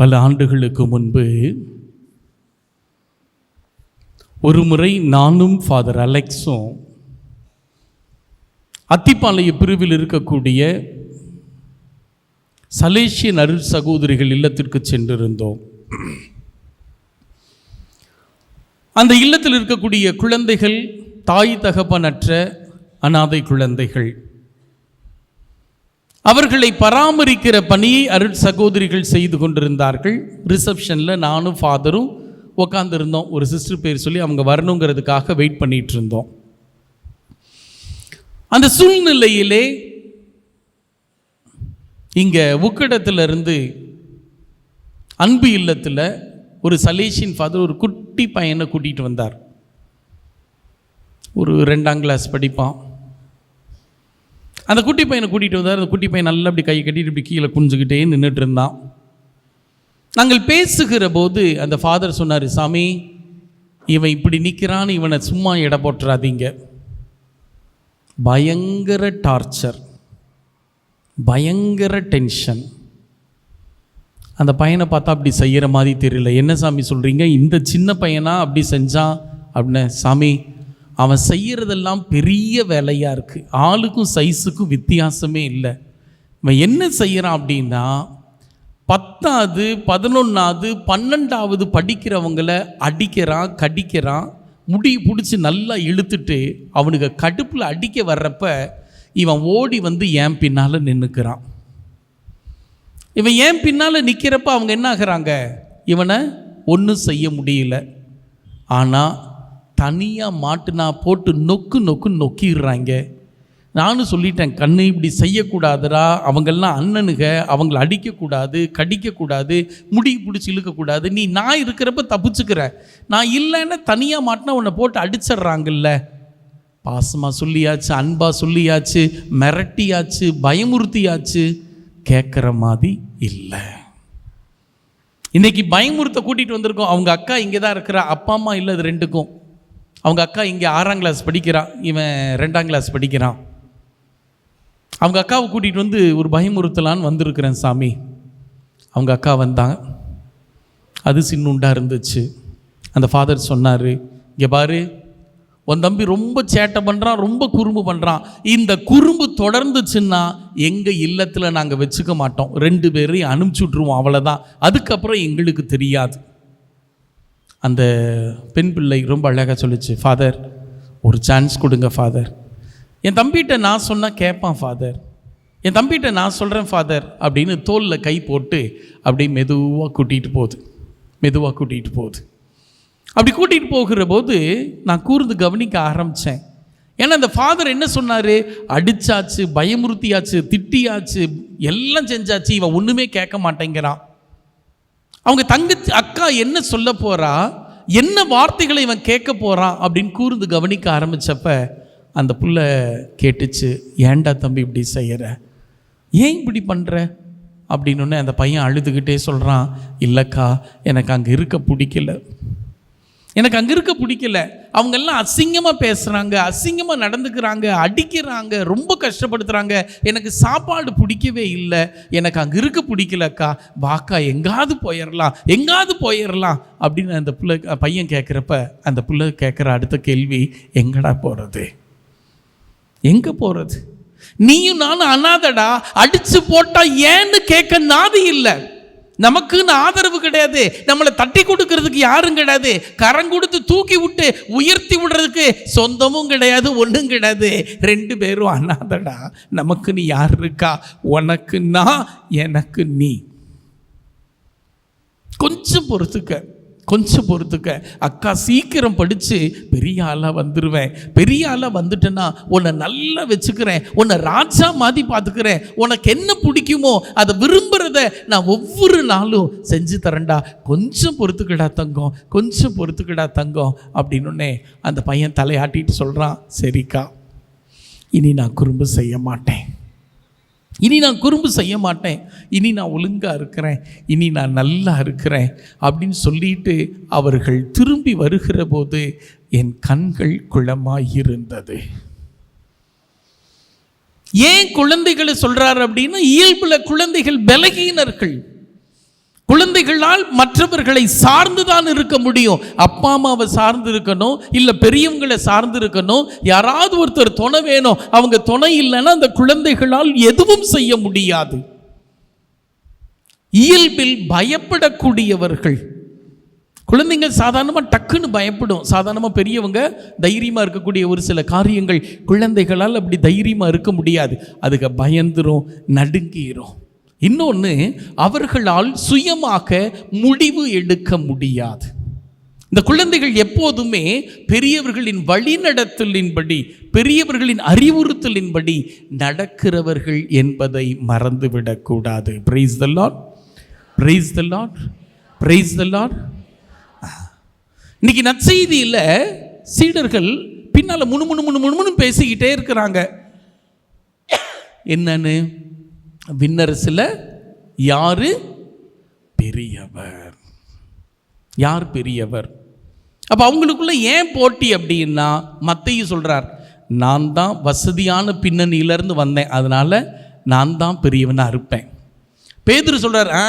பல ஆண்டுகளுக்கு முன்பு ஒரு முறை நானும் ஃபாதர் அலெக்ஸும் அத்திப்பாளைய பிரிவில் இருக்கக்கூடிய சலேசியன் அருள் சகோதரிகள் இல்லத்திற்கு சென்றிருந்தோம். அந்த இல்லத்தில் இருக்கக்கூடிய குழந்தைகள் தாய் தகப்பனற்ற அனாதை குழந்தைகள். அவர்களை பராமரிக்கிற பணியை அருள் சகோதரிகள் செய்து கொண்டிருந்தார்கள். ரிசப்ஷனில் நானும் ஃபாதரும் உக்காந்துருந்தோம். ஒரு சிஸ்டர் பேர் சொல்லி அவங்க வரணுங்கிறதுக்காக வெயிட் பண்ணிகிட்டு இருந்தோம் அந்த சூழ்நிலையிலே இங்கே உக்கடத்திலிருந்து அன்பு இல்லத்தில் ஒரு சலேஷின் ஃபாதர் ஒரு குட்டி பையனை கூட்டிகிட்டு வந்தார். ஒரு ரெண்டாம் கிளாஸ் படிப்பான். அந்த குட்டி பையனை கூட்டிகிட்டு வந்தார். அந்த குட்டி பையன் நல்லா அப்படி கை கட்டிட்டு இப்படி கீழே குனிஞ்சுக்கிட்டே நின்றுட்டு இருந்தான். நாங்கள் பேசுகிற போது அந்த ஃபாதர் சொன்னார் சாமி இவன் இப்படி நிற்கிறான்னு இவனை சும்மா எடை போட்டுறாதீங்க. பயங்கர டார்ச்சர் பயங்கர டென்ஷன் அந்த பையனை பார்த்தா அப்படி செய்கிற மாதிரி தெரியல. என்ன சாமி சொல்கிறீங்க இந்த சின்ன பையனா? அப்படி செஞ்சான் அப்படின்னு சாமி அவன் செய்கிறதெல்லாம் பெரிய வேலையாக இருக்குது ஆளுக்கும் சைஸுக்கும் வித்தியாசமே இல்லை. இவன் என்ன செய்கிறான் அப்படின்னா பத்தாவது பதினொன்றாவது பன்னெண்டாவது படிக்கிறவங்கள அடிக்கிறான் கடிக்கிறான் முடி பிடிச்சி நல்லா இழுத்துட்டு அவனுக்கு கடுப்பில் அடிக்க வர்றப்ப இவன் ஓடி வந்து என் பின்னால் நின்றுக்கிறான் இவன் ஏன் பின்னால் நிற்கிறப்ப அவங்க என்ன ஆகுறாங்க? இவனை ஒன்றும் செய்ய முடியல. ஆனால் தனியாக மாட்டுனா போட்டு நொக்கு நொக்கு நொக்கிடுறாங்க. நானும் சொல்லிட்டேன் கண்ணு இப்படி செய்யக்கூடாதுரா அவங்கெல்லாம் அண்ணனுக. அவங்கள அடிக்கக்கூடாது கடிக்கக்கூடாது முடி பிடிச்சி இழுக்கக்கூடாது. நீ நான் இருக்கிறப்ப தப்பிச்சுக்கிற. நான் இல்லைன்னா தனியாக மாட்டினா உன்னை போட்டு அடிச்சிடுறாங்கல்ல. பாசமாக சொல்லியாச்சு அன்பாக சொல்லியாச்சு மிரட்டியாச்சு பயமுறுத்தியாச்சு. கேட்குற மாதிரி இல்லை. இன்றைக்கி பயமுறுத்த கூட்டிகிட்டு வந்திருக்கோம். அவங்க அக்கா இங்கே தான் இருக்கிறா அப்பா அம்மா இல்லை அது ரெண்டுக்கும். அவங்க அக்கா இங்கே ஆறாம் கிளாஸ் படிக்கிறான் இவன் ரெண்டாம் கிளாஸ் படிக்கிறான். அவங்க அக்காவை கூட்டிகிட்டு வந்து ஒரு பயமுறுத்தலான்னு வந்திருக்கிறேன் சாமி. அவங்க அக்கா வந்தாங்க. அது சின்னுண்டாக இருந்துச்சு. அந்த ஃபாதர் சொன்னார் இங்கே பாரு உன் தம்பி ரொம்ப சேட்டை பண்ணுறான் ரொம்ப குறும்பு பண்ணுறான் இந்த குறும்பு தொடர்ந்துச்சுன்னா எங்கள் இல்லத்தில் நாங்கள் வச்சுக்க மாட்டோம். ரெண்டு பேரையும் அனுப்பிச்சி விட்ருவோம் அவ்வளோதான் அதுக்கப்புறம் எங்களுக்கு தெரியாது. அந்த பெண் பிள்ளை ரொம்ப அழகாக சொல்லுச்சு ஃபாதர் ஒரு சான்ஸ் கொடுங்க ஃபாதர் என் தம்பிகிட்ட நான் சொன்னால் கேட்பான் ஃபாதர் என் தம்பிகிட்ட நான் சொல்கிறேன் ஃபாதர் அப்படின்னு தோலில் கை போட்டு அப்படியே மெதுவாக கூட்டிகிட்டு போகுது. மெதுவாக கூட்டிகிட்டு போகுது. அப்படி கூட்டிகிட்டு போகிற போது நான் கூர்ந்து கவனிக்க ஆரம்பித்தேன் ஏன்னா அந்த ஃபாதர் என்ன சொன்னார்? அடித்தாச்சு பயமுறுத்தியாச்சு திட்டியாச்சு எல்லாம் செஞ்சாச்சு இவன் ஒன்றுமே கேட்க மாட்டேங்கிறான். அவங்க தங்கச்சி அக்கா என்ன சொல்ல போகிறா என்ன வார்த்தைகளை இவன் கேட்க போகிறான் அப்படின்னு கூர்ந்து கவனிக்க ஆரம்பித்தப்ப அந்த புள்ள கேட்டுச்சு ஏன்டா தம்பி இப்படி செய்கிற ஏன் இப்படி பண்ணுற அப்படின்னு அந்த பையன் அழுதுகிட்டே சொல்கிறான் இல்லைக்கா எனக்கு அங்கே இருக்க பிடிக்கல. எனக்கு அங்கே இருக்க பிடிக்கல. அவங்கெல்லாம் அசிங்கமாக பேசுகிறாங்க அசிங்கமாக நடந்துக்கிறாங்க அடிக்கிறாங்க ரொம்ப கஷ்டப்படுத்துகிறாங்க எனக்கு சாப்பாடு பிடிக்கவே இல்லை. எனக்கு அங்கே இருக்க பிடிக்கலக்கா வாக்கா எங்காவது போயிடலாம் எங்காவது போயிடலாம் அப்படின்னு அந்த பிள்ளை பையன் கேட்குறப்ப அந்த பிள்ளை கேட்குற அடுத்த கேள்வி எங்கடா போகிறது எங்கே போகிறது நீயும் நானும் அனாதடா அடித்து போட்டால் ஏன்னு கேட்க நாதி இல்லை. நமக்குன்னு ஆதரவு கிடையாது. நம்மளை தட்டி கொடுக்கறதுக்கு யாரும் கிடையாது. கரம் கொடுத்து தூக்கி விட்டு உயர்த்தி விடுறதுக்கு சொந்தமும் கிடையாது ஒன்றும் கிடையாது. ரெண்டு பேரும் அனாதடா. நமக்குன்னு யார் இருக்கா? உனக்கு நான் எனக்கு நீ. கொஞ்சம் பொறுத்துக்க. கொஞ்சம் பொறுத்துக்க. அக்கா சீக்கிரம் படித்து பெரிய ஆளாக வந்துடுவேன் பெரிய ஆளாக வந்துட்டேன்னா உன்னை நல்லா வச்சுக்கிறேன். உன்னை ராஜா மாதிரி பார்த்துக்கிறேன். உனக்கு என்ன பிடிக்குமோ அதை விரும்புகிறத நான் ஒவ்வொரு நாளும் செஞ்சு தரேன்டா. கொஞ்சம் பொறுத்துக்கடா தங்கம். கொஞ்சம் பொறுத்துக்கடா தங்கம் அப்படின்னு அந்த பையன் தலையாட்டிட்டு சொல்கிறான் சரிக்கா இனி நான் குறும்பு செய்ய மாட்டேன். இனி நான் குறும்பு செய்ய மாட்டேன். இனி நான் ஒழுங்காக இருக்கிறேன். இனி நான் நல்லா இருக்கிறேன் அப்படின்னு சொல்லிட்டு அவர்கள் திரும்பி வருகிற போது என் கண்கள் குளமாயிருந்தது. ஏன் குழந்தைகளை சொல்கிறார் அப்படின்னா இயல்பில் குழந்தைகள் பலகீனர்கள். குழந்தைகளால் மற்றவர்களை சார்ந்துதான் இருக்க முடியும். அப்பா அம்மாவை சார்ந்து இருக்கணும் இல்லை பெரியவங்களை சார்ந்து இருக்கணும் யாராவது ஒருத்தர் துணை வேணும் அவங்க துணை இல்லைன்னா அந்த குழந்தைகளால் எதுவும் செய்ய முடியாது. இயல்பில் பயப்படக்கூடியவர்கள் குழந்தைங்க சாதாரணமாக டக்குன்னு பயப்படும். சாதாரணமாக பெரியவங்க தைரியமாக இருக்கக்கூடிய ஒரு சில காரியங்கள் குழந்தைகளால் அப்படி தைரியமாக இருக்க முடியாது. அதுக்கு பயந்துரும் நடுங்கிரும். இன்னொன்று அவர்களால் சுயமாக முடிவு எடுக்க முடியாது. இந்த குழந்தைகள் எப்போதுமே பெரியவர்களின் வழிநடத்தலின்படி பெரியவர்களின் அறிவுறுத்தலின்படி நடக்கிறவர்கள் என்பதை மறந்துவிடக்கூடாது praise the Lord praise the Lord praise the Lord இன்னைக்கு நற்செய்தியில் சீடர்கள் பின்னால் முணு முணு முணு முணுமுணு பேசிக்கிட்டே இருக்கிறாங்க. என்னன்னு? விண்ணரசில் யார்? பெரியவர். யார் பெரியவர்? அப்போ அவங்களுக்குள்ள ஏன் போட்டி அப்படின்னா மத்தையும் சொல்கிறார் நான் தான் வசதியான பின்னணியிலேருந்து வந்தேன் அதனால் நான் தான் பெரியவனாக இருப்பேன். பேதுரு சொல்கிறார் ஆ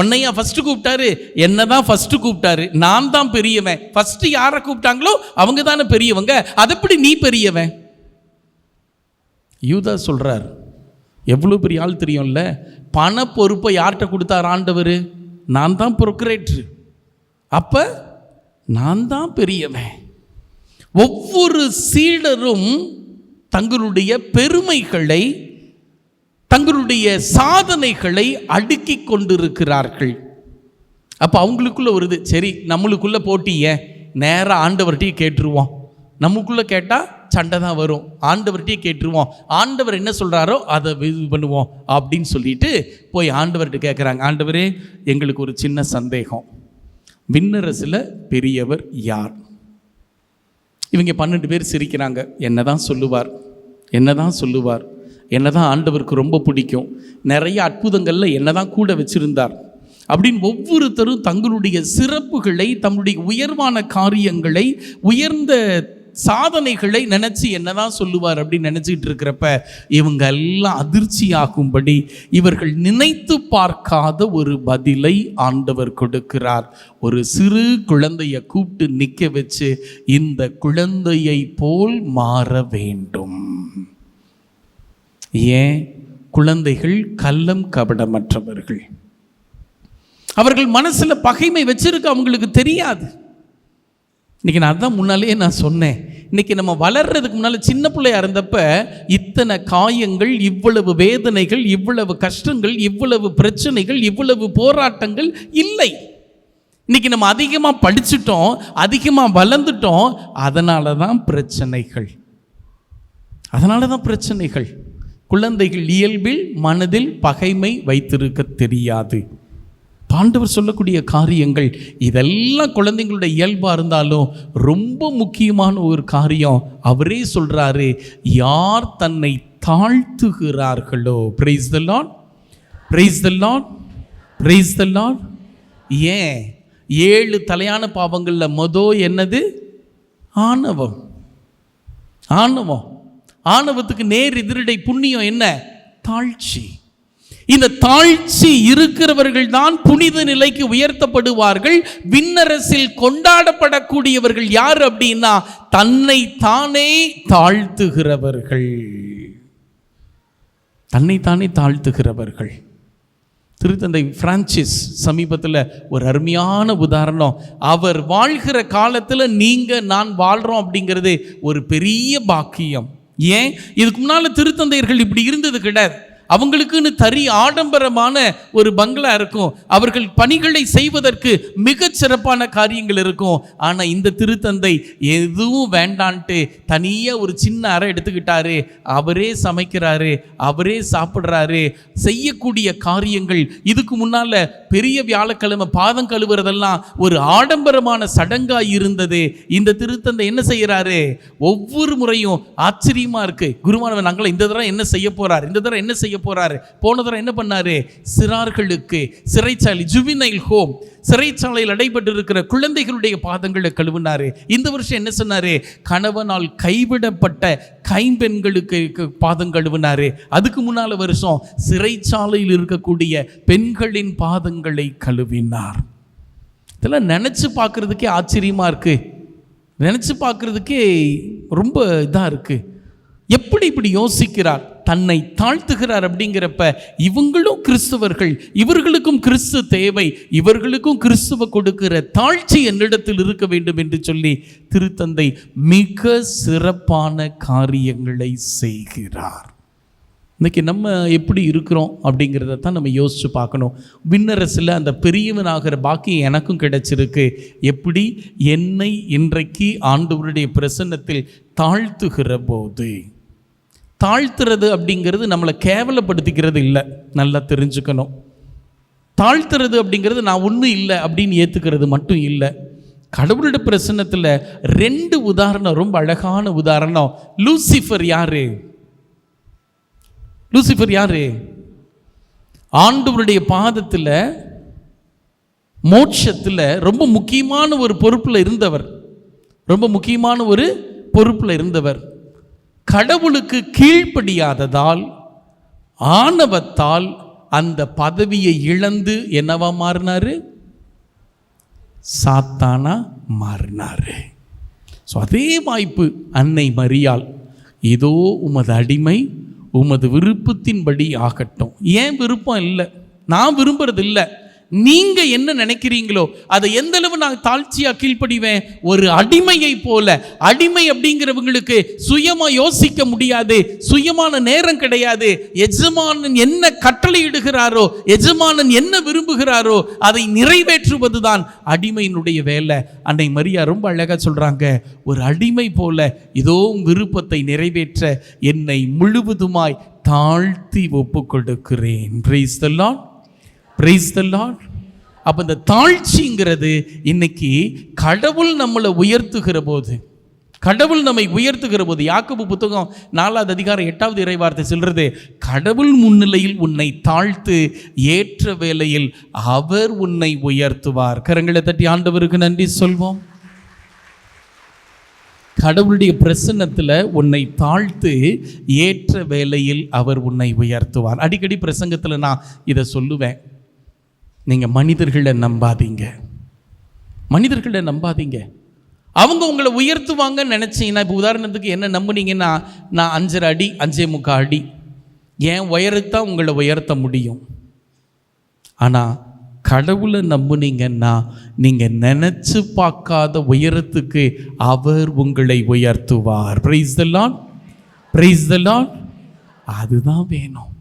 உன்னையா ஃபஸ்ட்டு கூப்பிட்டாரு? என்ன தான் ஃபஸ்ட்டு கூப்பிட்டாரு? நான் தான் பெரியவன். ஃபஸ்ட்டு யாரை கூப்பிட்டாங்களோ அவங்க தானே பெரியவங்க. அதப்படி நீ பெரியவன்? யூதா சொல்கிறார் எவ்வளோ பெரிய ஆள் தெரியும்ல? பண பொறுப்பை யார்கிட்ட கொடுத்தார் ஆண்டவர்? நான் தான் ப்ரொக்ரேட்ரு அப்போ நான் தான் பெரியவன். ஒவ்வொரு சீடரும் தங்களுடைய பெருமைகளை தங்களுடைய சாதனைகளை அடுக்கி கொண்டிருக்கிறார்கள். அப்போ அவங்களுக்குள்ளே வருது சரி நம்மளுக்குள்ளே போட்டி ஏன் நேராக ஆண்டவர்கிட்டையும் கேட்டுருவோம். நமக்குள்ளே கேட்டால் சண்டை தான் வரும். ஆண்டவர்கிட்டயே கேட்டுருவோம். ஆண்டவர் என்ன சொல்கிறாரோ அதை இது பண்ணுவோம் அப்படின்னு சொல்லிட்டு போய் ஆண்டவர்கிட்ட கேட்குறாங்க ஆண்டவரே எங்களுக்கு ஒரு சின்ன சந்தேகம். விண்ணரசில் பெரியவர் யார்? இவங்க பன்னெண்டு பேர் சிரிக்கிறாங்க. என்னதான் சொல்லுவார்? என்னதான் சொல்லுவார்? என்ன தான் ஆண்டவருக்கு ரொம்ப பிடிக்கும். நிறைய அற்புதங்களில் என்னதான் கூட வச்சுருந்தார். அப்படின்னு ஒவ்வொருத்தரும் தங்களுடைய சிறப்புகளை தம்முடைய உயர்வான காரியங்களை உயர்ந்த சாதனைகளை நினச்சி என்னதான் சொல்லுவார் அப்படின்னு நினச்சிக்கிட்டு இருக்கிறப்ப இவங்க எல்லாம் அதிர்ச்சியாகும்படி இவர்கள் நினைத்து பார்க்காத ஒரு பதிலை ஆண்டவர் கொடுக்கிறார். ஒரு சிறு குழந்தையை கூப்பிட்டு நிற்க வச்சு இந்த குழந்தையை போல் மாற வேண்டும். ஏன்? குழந்தைகள் கள்ளம் கபடமற்றவர்கள். அவர்கள் மனசில் பகைமை வச்சிருக்க அவங்களுக்கு தெரியாது. இன்னைக்கு நான் அதான் முன்னாலேயே நான் சொன்னேன். இன்னைக்கு நம்ம வளர்றதுக்கு முன்னால் சின்ன பிள்ளையா இருந்தப்ப இத்தனை காயங்கள் இவ்வளவு வேதனைகள் இவ்வளவு கஷ்டங்கள் இவ்வளவு பிரச்சனைகள் இவ்வளவு போராட்டங்கள் இல்லை. இன்றைக்கி நம்ம அதிகமாக படிச்சுட்டோம் அதிகமாக வளர்ந்துட்டோம் அதனால தான் பிரச்சனைகள். அதனால தான் பிரச்சனைகள். குழந்தைகள் இயல்பில் மனதில் பகைமை வைத்திருக்க தெரியாது. பாண்டவர் சொல்லக்கூடிய காரியங்கள் இதெல்லாம் குழந்தைங்களுடைய இயல்பாக இருந்தாலும் ரொம்ப முக்கியமான ஒரு காரியம். அவரே சொல்கிறாரு யார் தன்னை தாழ்த்துகிறார்களோ praise the Lord praise the Lord praise the Lord ஏன்? ஏழு தலையான பாவங்களில் மொதோ என்னது? ஆணவம். ஆணவம். ஆணவத்துக்கு நேர் எதிரடை புண்ணியம் என்ன? தாழ்ச்சி. இந்த தாழ்ச்சி இருக்கிறவர்கள் தான் புனித நிலைக்கு உயர்த்தப்படுவார்கள். விண்ணரசில் கொண்டாடப்படக்கூடியவர்கள் யார் அப்படின்னா தன்னை தானே தாழ்த்துகிறவர்கள். தன்னை தானே தாழ்த்துகிறவர்கள். திருத்தந்தை பிரான்சிஸ் சமீபத்தில் ஒரு அருமையான உதாரணம். அவர் வாழ்கிற காலத்தில் நீங்கள் நான் வாழ்கிறோம் அப்படிங்கிறது ஒரு பெரிய பாக்கியம். ஏன்? இதுக்கு முன்னால் திருத்தந்தையர்கள் இப்படி இருந்தது கிடையாது. அவங்களுக்குன்னு தரி ஆடம்பரமான ஒரு பங்களா இருக்கும். அவர்கள் பணிகளை செய்வதற்கு மிகச் சிறப்பான காரியங்கள் இருக்கும். ஆனால் இந்த திருத்தந்தை எதுவும் வேண்டான்ட்டு தனியாக ஒரு சின்ன அறை எடுத்துக்கிட்டாரு. அவரே சமைக்கிறாரு அவரே சாப்பிட்றாரு. செய்யக்கூடிய காரியங்கள் இதுக்கு முன்னால பெரிய வியாழக்கிழமை பாதம் கழுவுறதெல்லாம் ஒரு ஆடம்பரமான சடங்காக இருந்தது. இந்த திருத்தந்தை என்ன செய்யறாரு? ஒவ்வொரு முறையும் ஆச்சரியமா இருக்கு. குருமானவன் நாங்கள் இந்த தடவை என்ன செய்ய போகிறார் இந்த தடவை என்ன செய்ய செய்ய போறாரு. போன தடவை என்ன பண்ணாரு? சிறார்களுக்கு சிறைச்சாலை ஜுவினைல் ஹோம் சிறைச்சாலையில் அடைபட்டிருக்கிற குழந்தைகளுடைய பாதங்களை கழுவினாரு. இந்த வருஷம் என்ன சொன்னாரு? கணவனால் கைவிடப்பட்ட கைம்பெண்களுக்கு பாதம் கழுவினாரு. அதுக்கு முன்னால வருஷம் சிறைச்சாலையில் இருக்கக்கூடிய பெண்களின் பாதங்களை கழுவினார். இதெல்லாம் நினச்சி பார்க்குறதுக்கே ஆச்சரியமாக இருக்குது நினச்சி பார்க்குறதுக்கே ரொம்ப இதாக இருக்குது எப்படி இப்படி யோசிக்கிறார்? தன்னை தாழ்த்துகிறார் அப்படிங்கிறப்ப இவங்களும் கிறிஸ்தவர்கள் இவர்களுக்கும் கிறிஸ்து தேவை இவர்களுக்கும் கிறிஸ்துவ கொடுக்கிற தாழ்ச்சி என்னிடத்தில் இருக்க வேண்டும் என்று சொல்லி திருத்தந்தை மிக சிறப்பான காரியங்களை செய்கிறார். இன்னைக்கு நம்ம எப்படி இருக்கிறோம் அப்படிங்கிறத தான் நம்ம யோசித்து பார்க்கணும். விண்ணரசில் அந்த பெரியவனாகிற பாக்கியம் எனக்கும் கிடைச்சிருக்கு. எப்படி? என்னை இன்றைக்கு ஆண்டவருடைய பிரசன்னத்தில் தாழ்த்துகிற போது. தாழ்த்துறது அப்படிங்கிறது நம்மளை கேவலப்படுத்திக்கிறது இல்லை. நல்லா தெரிஞ்சுக்கணும். தாழ்த்துறது அப்படிங்கிறது நான் ஒன்றும் இல்லை அப்படின்னு ஏற்றுக்கிறது மட்டும் இல்லை. கடவுளோட பிரசன்னத்தில் ரெண்டு உதாரணம் ரொம்ப அழகான உதாரணம். லூசிஃபர் யாரு? லூசிஃபர் யாரு? ஆண்டவருடைய பாதத்தில் மோட்சத்தில் ரொம்ப முக்கியமான ஒரு பொறுப்பில் இருந்தவர். ரொம்ப முக்கியமான ஒரு பொறுப்பில் இருந்தவர். கடவுளுக்கு கீழ்ப்படியாததால் ஆணவத்தால் அந்த பதவியை இழந்து என்னவா மாறினாரு? சாத்தானா மாறினாரு. ஸோ அதே வாய்ப்பு அன்னை மரியாள். இதோ உமது அடிமை உமது விருப்பத்தின்படி ஆகட்டும். ஏன் விருப்பம் இல்லை? நான் விரும்புறது இல்லை நீங்கள் என்ன நினைக்கிறீங்களோ அதை எந்தளவு நான் தாழ்ச்சியாக கீழ்ப்படிவேன்? ஒரு அடிமையை போல. அடிமை அப்படிங்கிறவங்களுக்கு சுயமாக யோசிக்க முடியாது. சுயமான நேரம் கிடையாது. எஜமானன் என்ன கட்டளையிடுகிறாரோ எஜமானன் என்ன விரும்புகிறாரோ அதை நிறைவேற்றுவதுதான் அடிமையினுடைய வேலை. அன்னை மரியா ரொம்ப அழகாக சொல்கிறாங்க ஒரு அடிமை போல இதோ விருப்பத்தை நிறைவேற்ற என்னை முழுவதுமாய் தாழ்த்தி ஒப்புக்கொடுக்கிறேன். பிரைஸ் பிரைஸ் த லார்ட் அப்போ இந்த தாழ்ச்சிங்கிறது இன்னைக்கு கடவுள் நம்மளை உயர்த்துகிற போது கடவுள் நம்மை உயர்த்துகிற போது யாக்கோபு புத்தகம் நாலாவது அதிகாரம் எட்டாவது இறைவார்த்தை சொல்கிறது கடவுள் முன்னிலையில் உன்னை தாழ்த்து ஏற்ற வேளையில் அவர் உன்னை உயர்த்துவார். கரங்களை தட்டி ஆண்டவருக்கு நன்றி சொல்வோம். கடவுளுடைய பிரசன்னத்தில் உன்னை தாழ்த்து ஏற்ற வேளையில் அவர் உன்னை உயர்த்துவார். அடிக்கடி பிரசங்கத்தில் நான் இதை சொல்லுவேன். நீங்கள் மனிதர்களை நம்பாதீங்க. மனிதர்களை நம்பாதீங்க. அவங்க உங்களை உயர்த்துவாங்கன்னு நினச்சிங்கன்னா இப்போ உதாரணத்துக்கு என்ன நம்புனீங்கன்னா நான் அஞ்சரை அடி அஞ்சே முக்கால் அடி. ஏன் உயரத்தான் உங்களை உயர்த்த முடியும். ஆனால் கடவுளை நம்புனீங்கன்னா நீங்கள் நினச்சி பார்க்காத உயரத்துக்கு அவர் உங்களை உயர்த்துவார். பிரைஸ் த பிரைஸ் த அதுதான் வேணும்.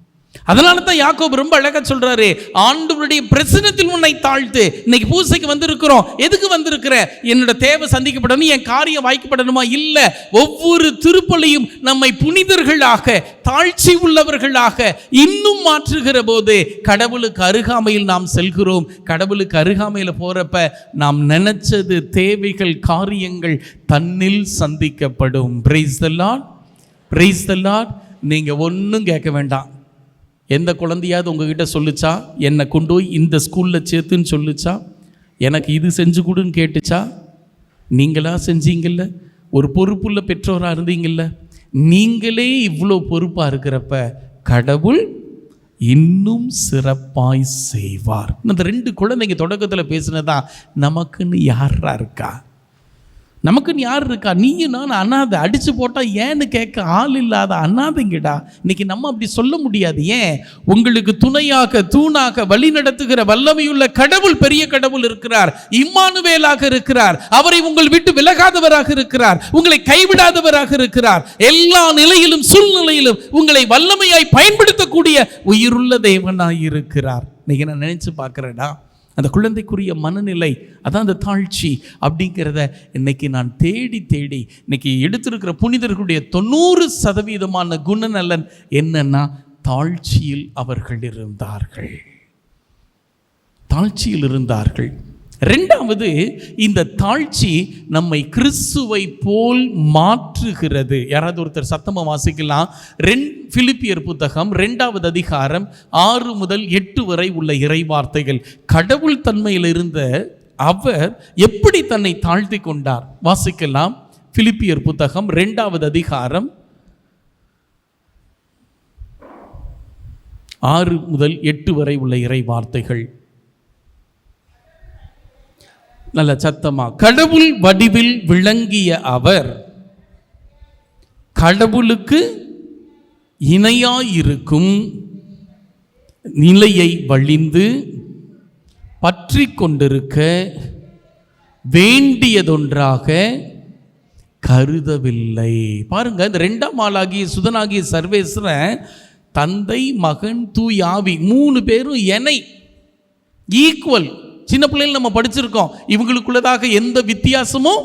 அதனால தான் யாக்கோப் ரொம்ப அழகா சொல்றாரு ஆண்டவருடைய பிரசனத்தில் உன்னை தாழ்த்து. இன்னைக்கு பூசைக்கு வந்திருக்கிறோம். எதுக்கு வந்திருக்கிற? என்னோட தேவை சந்திக்கப்படணும் என் காரியம் வாய்க்கப்படணுமா? இல்ல ஒவ்வொரு திருப்பலியும் நம்மை புனிதர்களாக தாழ்ச்சி உள்ளவர்களாக இன்னும் மாற்றுகிற போது கடவுளுக்கு அருகாமையில் நாம் செல்கிறோம். கடவுளுக்கு அருகாமையில் போறப்ப நாம் நினைச்சது தேவைகள் காரியங்கள் தன்னில் சந்திக்கப்படும். Praise the praise the Lord நீங்க ஒன்றும் கேட்க வேண்டாம். எந்த குழந்தையாவது உங்ககிட்ட சொல்லுச்சா? என்னை கொண்டு போய் இந்த ஸ்கூலில் சேர்த்துன்னு சொல்லுச்சா? எனக்கு இது செஞ்சு கொடுன்னு கேட்டுச்சா? நீங்களாக செஞ்சீங்கல்ல? ஒரு பொறுப்புள்ள பெற்றோராக இருந்தீங்கல்ல? நீங்களே இவ்வளோ பொறுப்பாக இருக்கிறப்ப கடவுள் இன்னும் சிறப்பாய் செய்வார். இந்த ரெண்டு குழந்தைங்க தொடக்கத்தில் பேசினதா நமக்குன்னு யாரா இருக்கா? நமக்குன்னு யார் இருக்கா? நீயும் நான் அனாதை அடிச்சு போட்டா ஏன்னு கேட்க ஆள் இல்லாத அனாதைங்கடா இன்னைக்கு நம்ம அப்படி சொல்ல முடியாது. ஏன்? உங்களுக்கு துணையாக தூணாக வழி நடத்துகிற வல்லமையுள்ள கடவுள் பெரிய கடவுள் இருக்கிறார். இம்மானுவேலாக இருக்கிறார். அவரை உங்கள் விட்டு விலகாதவராக இருக்கிறார். உங்களை கைவிடாதவராக இருக்கிறார். எல்லா நிலையிலும் சூழ்நிலையிலும் உங்களை வல்லமையாய் பயன்படுத்தக்கூடிய உயிருள்ள தேவனாய் இருக்கிறார். இன்னைக்கு நான் நினைச்சு பார்க்கிறேடா அந்த குழந்தைக்குரிய மனநிலை அதான் அந்த தாழ்ச்சி அப்படிங்கிறத இன்னைக்கு நான் தேடி தேடி இன்னைக்கு எடுத்திருக்கிற புனிதர்களுடைய தொண்ணூறு சதவீதமான குணநலன் என்னன்னா தாழ்ச்சியில் அவர்கள் இருந்தார்கள். தாழ்ச்சியில் இருந்தார்கள். ரெண்டாவது இந்த தாழ்ச்சி நம்மை கிறிஸ்துவை போல் மாற்றுகிறது. யாராவது ஒருத்தர் சத்தமாக வாசிக்கலாம். ரெண் பிலிப்பியர் புத்தகம் ரெண்டாவது அதிகாரம் ஆறு முதல் எட்டு வரை உள்ள இறைவார்த்தைகள். கடவுள் தன்மையில் இருந்த அவர் எப்படி தன்னை தாழ்த்தி கொண்டார்? வாசிக்கலாம். பிலிப்பியர் புத்தகம் ரெண்டாவது அதிகாரம் ஆறு முதல் எட்டு வரை உள்ள இறை வார்த்தைகள் நல்ல சத்தமா கடவுள் வடிவில் விளங்கிய அவர் கடவுளுக்கு இணையாயிருக்கும் நிலையை வழிந்து பற்றி கொண்டிருக்க வேண்டியதொன்றாக கருதவில்லை. பாருங்க இந்த ரெண்டாம் ஆளாகிய சுதனாகிய சர்வேஸ்வரன் தந்தை மகன் தூய் மூணு பேரும் எனை ஈக்குவல் சின்ன பிள்ளைகள் நம்ம படிச்சிருக்கோம். இவங்களுக்குள்ளதாக எந்த வித்தியாசமும்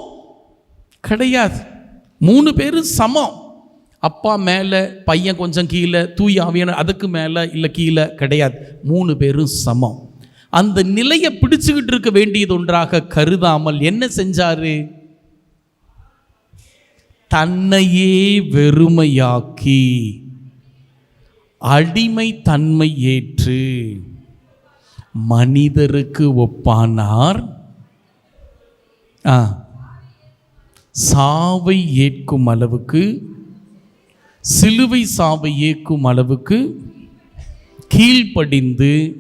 கிடையாது. மூணு பேரும் சமம். அப்பா மேலே பையன் கொஞ்சம் கீழே தூய் ஆவியான அதுக்கு மேலே இல்லை கீழே கிடையாது. மூணு பேரும் சமம். அந்த நிலையை பிடிச்சுக்கிட்டு இருக்க வேண்டியது ஒன்றாக கருதாமல் என்ன செஞ்சாரு? தன்னையே வெறுமையாக்கி அடிமை தன்மை ஏற்று மனிதருக்கு ஒப்பானார். ஆ. சாவை ஏற்கும் அளவுக்கு சிலுவை சாவை ஏற்கும் அளவுக்கு கீழ்ப்படிந்து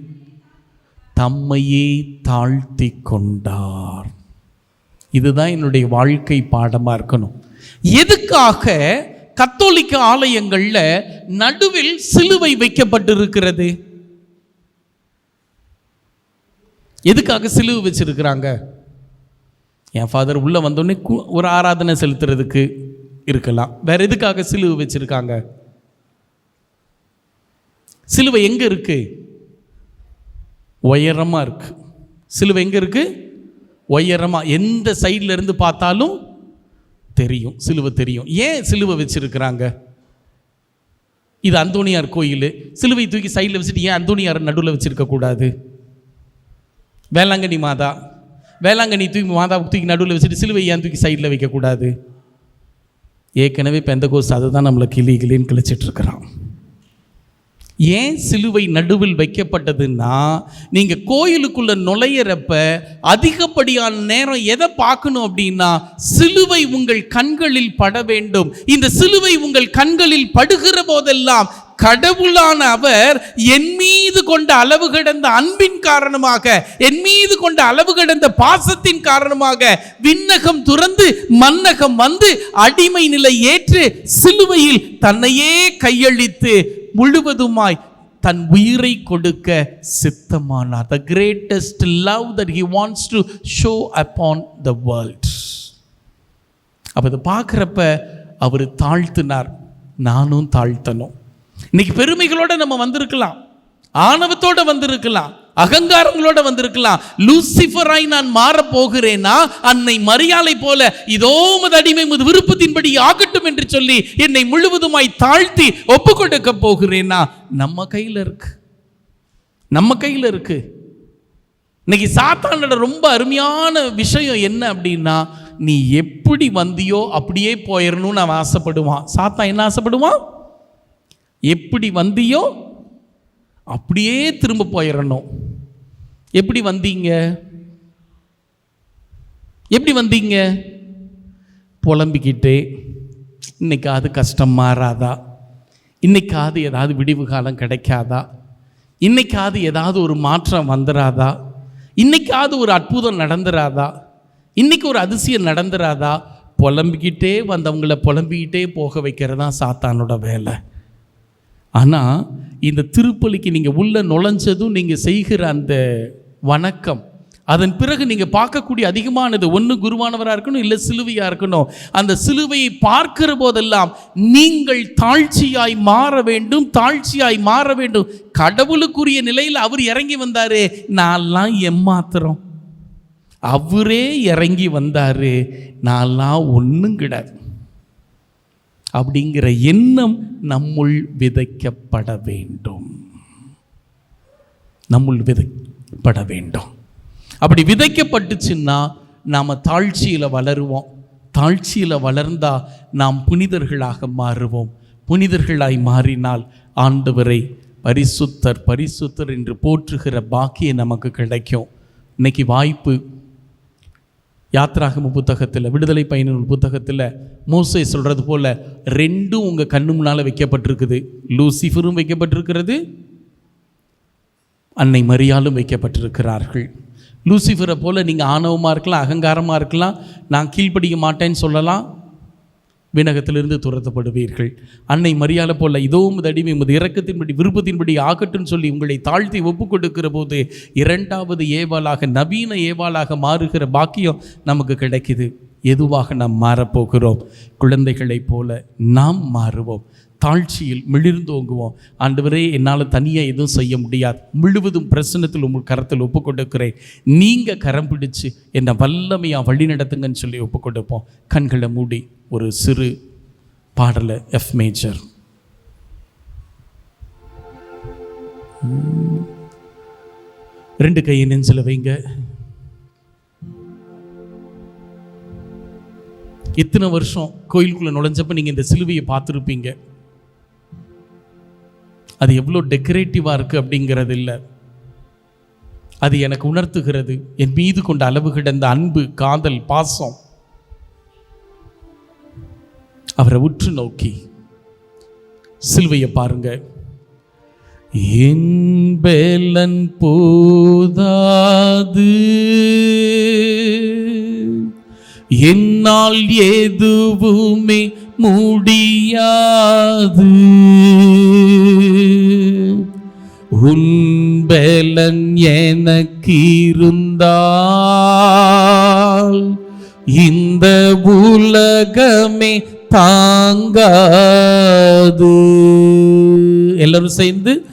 தம்மையே தாழ்த்தி கொண்டார். இதுதான் என்னுடைய வாழ்க்கை பாடமாக இருக்கணும். எதுக்காக கத்தோலிக்க ஆலயங்களில் நடுவில் சிலுவை வைக்கப்பட்டிருக்கிறது? எதுக்காக சிலுவை வச்சுருக்கிறாங்க? என் ஃபாதர் உள்ளே வந்தோடனே ஒரு ஆராதனை செலுத்துறதுக்கு இருக்கலாம். வேற எதுக்காக சிலுவை வச்சுருக்காங்க? சிலுவை எங்கே இருக்கு? உயரமாக இருக்கு. சிலுவை எங்கே இருக்கு? உயரமாக எந்த சைடில் இருந்து பார்த்தாலும் தெரியும். சிலுவை தெரியும். ஏன் சிலுவை வச்சுருக்கிறாங்க? இது அந்தோணியார் கோயில். சிலுவை தூக்கி சைடில் வச்சுட்டு ஏன் அந்தோணியார் நடுவில் வச்சுருக்கக்கூடாது? வேளாங்கண்ணி மாதா. வேளாங்கண்ணி தூக்கி மாதா தூக்கி நடுவில் வச்சுட்டு சிலுவை ஏன் தூக்கி சைடில் வைக்கக்கூடாது? ஏற்கனவே பெந்த கோஸ் அதுதான் நம்மளை கிளி கிளின்னு கிழிச்சிட்டு இருக்கிறான். ஏன் சிலுவை நடுவில் வைக்கப்பட்டதுன்னா நீங்கள் கோயிலுக்குள்ளே நுழையிறப்ப அதிகப்படியான நேரம் எதை பார்க்கணும் அப்படின்னா சிலுவை உங்கள் கண்களில் பட வேண்டும். இந்த சிலுவை உங்கள் கண்களில் படுகிற போதெல்லாம் கடவுளான அவர் என் மீது கொண்ட அளவு கிடந்த அன்பின் காரணமாக என் மீது கொண்ட அளவு கிடந்த பாசத்தின் காரணமாக விண்ணகம் துறந்து மன்னகம் வந்து அடிமை நிலை ஏற்று சிலுவையில் தன்னையே கையளித்து முழுவதுமாய் தன் உயிரை கொடுக்க சித்தமானார் the greatest love that he wants to show upon the world அப்போ இதை பார்க்குறப்ப அவர் தாழ்த்தினார். நானும் தாழ்த்தணும். இன்னைக்கு பெருமைகளோட நம்ம வந்திருக்கலாம். ஆணவத்தோட வந்திருக்கலாம். அகங்காரங்களோட வந்திருக்கலாம். லூசிஃபராய் நான் மாறப் போகிறேனா? அன்னை மரியாளை போல இதோ உமது அடிமை முது விருப்பத்தின்படி ஆகட்டும் என்று சொல்லி என்னை முழுவதுமாய் தாழ்த்தி ஒப்பு கொடுக்க போகிறேனா? நம்ம கையில் இருக்கு. நம்ம கையில் இருக்கு. இன்னைக்கு சாத்தானோட ரொம்ப அருமையான விஷயம் என்ன அப்படின்னா நீ எப்படி வந்தியோ அப்படியே போயிடணும்னு அவன் ஆசைப்படுவான். சாத்தான் என்ன ஆசைப்படுவான்? எப்படி வந்தியோ அப்படியே திரும்ப போயிடணும் எப்படி வந்தீங்க? எப்படி வந்தீங்க? புலம்பிக்கிட்டு. இன்னைக்காவது கஷ்டம் மாறாதா? இன்னைக்காவது ஏதாவது விடிவு காலம் கிடைக்காதா? இன்னைக்காவது ஏதாவது ஒரு மாற்றம் வந்துடாதா இன்னைக்காவது ஒரு அற்புதம் நடந்துராதா? இன்னைக்கு ஒரு அதிசயம் நடந்துராதா? புலம்பிக்கிட்டே வந்தவங்கள புலம்பிக்கிட்டே போக வைக்கிறது தான் சாத்தானோட வேலை. ஆனால் இந்த திருப்பலிக்கு நீங்கள் உள்ளே நுழைஞ்சதும் நீங்கள் செய்கிற அந்த வணக்கம் அதன் பிறகு நீங்கள் பார்க்கக்கூடிய அதிகமானது ஒன்று குருவானவராக இருக்கணும் இல்லை சிலுவையாக இருக்கணும். அந்த சிலுவையை பார்க்கிற போதெல்லாம் நீங்கள் தாழ்ச்சியாய் மாற வேண்டும் தாழ்ச்சியாய் மாற வேண்டும். கடவுளுக்குரிய நிலையில் அவர் இறங்கி வந்தார். நான்லாம் எம்மாத்திரம். அவரே இறங்கி வந்தார். நான்லாம் ஒன்றும் கிடையாது. அப்படிங்கிற எண்ணம் நம்முள் விதைக்கப்பட வேண்டும். நம்முள் விதைப்பட வேண்டும். அப்படி விதைக்கப்பட்டுச்சுன்னா நாம் தாழ்ச்சியில் வளருவோம். தாழ்ச்சியில் வளர்ந்தால் நாம் புனிதர்களாக மாறுவோம். புனிதர்களாய் மாறினால் ஆண்டவரை பரிசுத்தர் பரிசுத்தர் என்று போற்றுகிற பாக்கியம் நமக்கு கிடைக்கும். இன்னைக்கு வாய்ப்பு யாத்ராகம புத்தகத்தில் விடுதலை பயணம் புத்தகத்தில் மோசை சொல்கிறது போல் ரெண்டும் உங்கள் கண்ணு முன்னால் வைக்கப்பட்டிருக்குது. லூசிஃபரும் வைக்கப்பட்டிருக்கிறது அன்னை மரியாலும் வைக்கப்பட்டிருக்கிறார்கள். லூசிஃபரை போல் நீங்கள் ஆணவமாக இருக்கலாம் அகங்காரமாக இருக்கலாம் நான் கீழ்ப்படிக்க மாட்டேன்னு சொல்லலாம். வினகத்திலிருந்து துரத்தப்படுவீர்கள். அன்னை மரியாதை போல இதோ உமது அடிமை உமது இறக்கத்தின்படி விருப்பத்தின்படி ஆகட்டும்னு சொல்லி உங்களை தாழ்த்தி ஒப்பு கொடுக்கிற போது இரண்டாவது ஏவாளாக நவீன ஏவாளாக மாறுகிற பாக்கியம் நமக்கு கிடைக்குது. எதுவாக நாம் மாறப்போகிறோம்? குழந்தைகளைப் போல நாம் மாறுவோம். தாழ்ச்சியில் மிளிர்ந்தோங்குவோம் ஆண்டவரே என்னால் தனியாக எதுவும் செய்ய முடியாது. முழுவதும் பிரசனத்தில் உங்கள் கரத்தில் ஒப்புக்கொண்டிருக்கிறேன். நீங்கள் கரம் பிடிச்சு என்னை வல்லமையாக வழி நடத்துங்கன்னு சொல்லி ஒப்புக்கொண்டிருப்போம். கண்களை மூடி ஒரு சிறு பாடலை எஃப் மேஜர் ரெண்டு கையை நெஞ்சில் வைங்க. இத்தனை வருஷம் கோயிலுக்குள்ளே நுழைஞ்சப்போ நீங்கள் இந்த சிலுவையை பார்த்துருப்பீங்க. அது எவ்வளோ டெக்கரேட்டிவாக இருக்குது அப்படிங்கிறது இல்லை. அது எனக்கு உணர்த்துகிறது. என் மீது கொண்ட அளவு கிடந்த அன்பு காதல் பாசம். அவரை உற்று நோக்கி சிலுவையை பாருங்க. என் பேலன் போதாது. என்னால் எதுவுமே முடியாது. உன்பலன் எனக்கிருந்தால் இந்த உலகமே தாங்காது. எல்லாரும் சேர்ந்து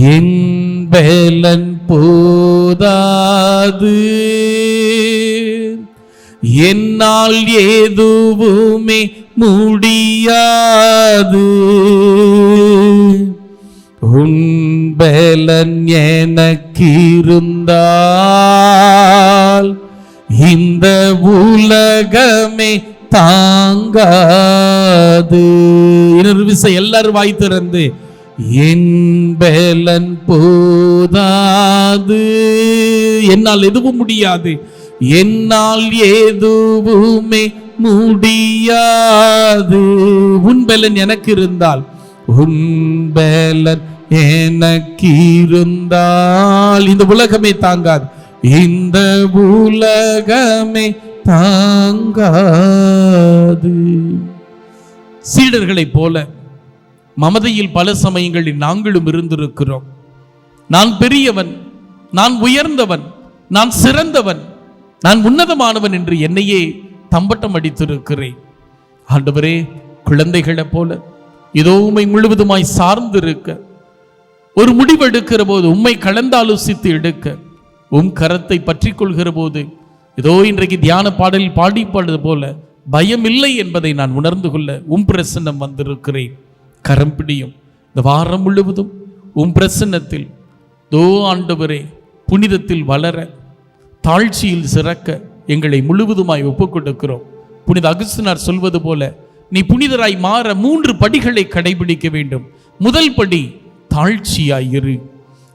என்பலன் போதாது. என்னால் எதுவுமே முடியாது. பலன் எனக்கிருந்தால் இந்த உலகமே தாங்காது. இன்னொரு விசை எல்லாரும் வாய் திறந்து என் பலன் போதாது. என்னால் எதுவும் முடியாது. என்னால் எதுவுமே முடியாது. உன் பலன் எனக்கு இருந்தால் உன் பலன் எனக்கு இருந்தால் இந்த உலகமே தாங்காது. இந்த உலகமே தாங்காது. சீடர்களைப் போல மமதையில் பல சமயங்களில் நாங்களும் இருந்திருக்கிறோம். நான் பெரியவன் நான் உயர்ந்தவன் நான் சிறந்தவன் நான் உன்னதமானவன் என்று என்னையே தம்பட்டம் அடித்திருக்கிறேன். ஆண்டவரே குழந்தைகளைப் போல இதோ உம்மை முழுவதுமாய் சார்ந்திருக்க ஒரு முடிவெடுக்கிற போது உம்மை கலந்தாலோசித்து எடுக்க உம் கரத்தை பற்றி கொள்கிற போது ஏதோ இன்றைக்கு தியான பாடலில் பாடி பாடுவது போல பயம் இல்லை என்பதை நான் உணர்ந்து கொள்ள உம் பிரசன்னம் வந்திருக்கிறேன். கரம் பிடியும். இந்த வாரம் முழுவதும் உம் பிரசன்னத்தில் தோ ஆண்டவரே புனிதத்தில் வளர தாழ்ச்சியில் சிறக்க எங்களை முழுவதுமாய் ஒப்புக்கொடுக்கிறோம். புனித அகஸ்தினார் சொல்வது போல நீ புனிதராய் மாற மூன்று படிகளை கடைபிடிக்க வேண்டும். முதல் படி தாழ்ச்சியாயிரு.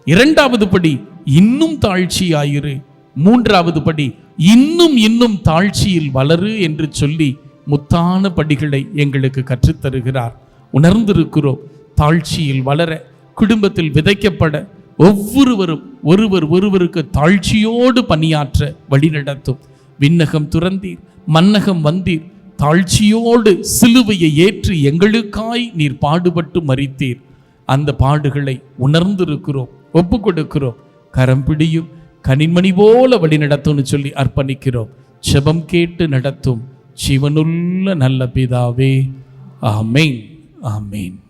இரண்டாவது படி இன்னும் தாழ்ச்சியாயிரு. மூன்றாவது படி இன்னும் இன்னும் தாழ்ச்சியில் வளரு என்று சொல்லி முத்தான படிகளை எங்களுக்கு கற்றுத்தருகிறார். உணர்ந்திருக்கிறோம் தாழ்ச்சியில் வளர குடும்பத்தில் விதைக்கப்பட ஒவ்வொருவரும் ஒருவர் ஒருவருக்கு தாழ்ச்சியோடு பணியாற்ற வழிநடத்தும் விண்ணகம் துறந்தீர் மன்னகம் வந்தீர் தாழ்ச்சியோடு சிலுவையை ஏற்று எங்களுக்காய் நீர் பாடுபட்டு மறித்தீர். அந்த பாடுகளை உணர்ந்திருக்கிறோம் ஒப்பு கொடுக்கிறோம் கரம் பிடியும் கனிமணி போல வழி நடத்தும்னு சொல்லி அர்ப்பணிக்கிறோம். செபம் கேட்டு நடத்தும். ஜீவனுள்ள நல்ல பிதாவே. ஆமேன். ஆமேன்.